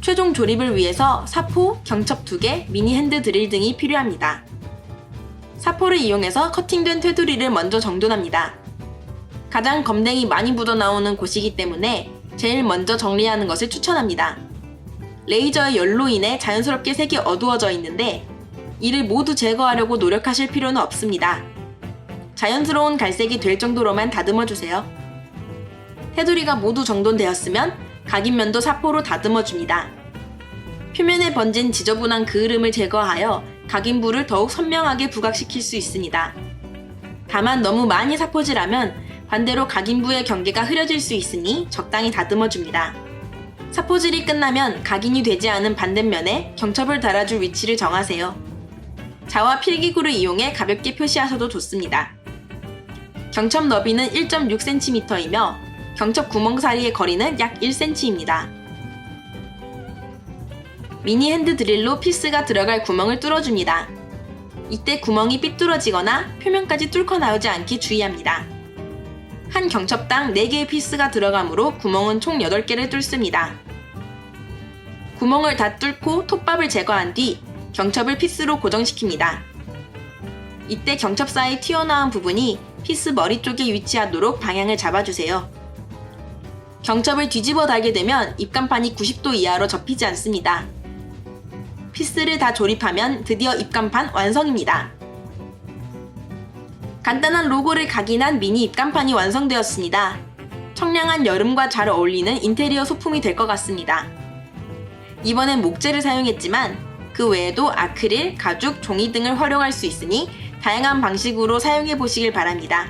최종 조립을 위해서 사포, 경첩 2개, 미니 핸드 드릴 등이 필요합니다. 사포를 이용해서 커팅된 테두리를 먼저 정돈합니다. 가장 검댕이 많이 묻어나오는 곳이기 때문에 제일 먼저 정리하는 것을 추천합니다. 레이저의 열로 인해 자연스럽게 색이 어두워져 있는데 이를 모두 제거하려고 노력하실 필요는 없습니다. 자연스러운 갈색이 될 정도로만 다듬어 주세요. 테두리가 모두 정돈되었으면 각인면도 사포로 다듬어 줍니다. 표면에 번진 지저분한 그을음을 제거하여 각인부를 더욱 선명하게 부각시킬 수 있습니다. 다만 너무 많이 사포질하면 반대로 각인부의 경계가 흐려질 수 있으니 적당히 다듬어 줍니다. 사포질이 끝나면 각인이 되지 않은 반대면에 경첩을 달아줄 위치를 정하세요. 자와 필기구를 이용해 가볍게 표시하셔도 좋습니다. 경첩 너비는 1.6cm이며 경첩 구멍 사이의 거리는 약 1cm입니다. 미니 핸드 드릴로 피스가 들어갈 구멍을 뚫어줍니다. 이때 구멍이 삐뚤어지거나 표면까지 뚫고 나오지 않게 주의합니다. 한 경첩당 4개의 피스가 들어가므로 구멍은 총 8개를 뚫습니다. 구멍을 다 뚫고 톱밥을 제거한 뒤 경첩을 피스로 고정시킵니다. 이때 경첩 사이 튀어나온 부분이 피스 머리 쪽에 위치하도록 방향을 잡아주세요. 경첩을 뒤집어 달게 되면 입간판이 90도 이하로 접히지 않습니다. 피스를 다 조립하면 드디어 입간판 완성입니다. 간단한 로고를 각인한 미니 입간판이 완성되었습니다. 청량한 여름과 잘 어울리는 인테리어 소품이 될 것 같습니다. 이번엔 목재를 사용했지만 그 외에도 아크릴, 가죽, 종이 등을 활용할 수 있으니 다양한 방식으로 사용해 보시길 바랍니다.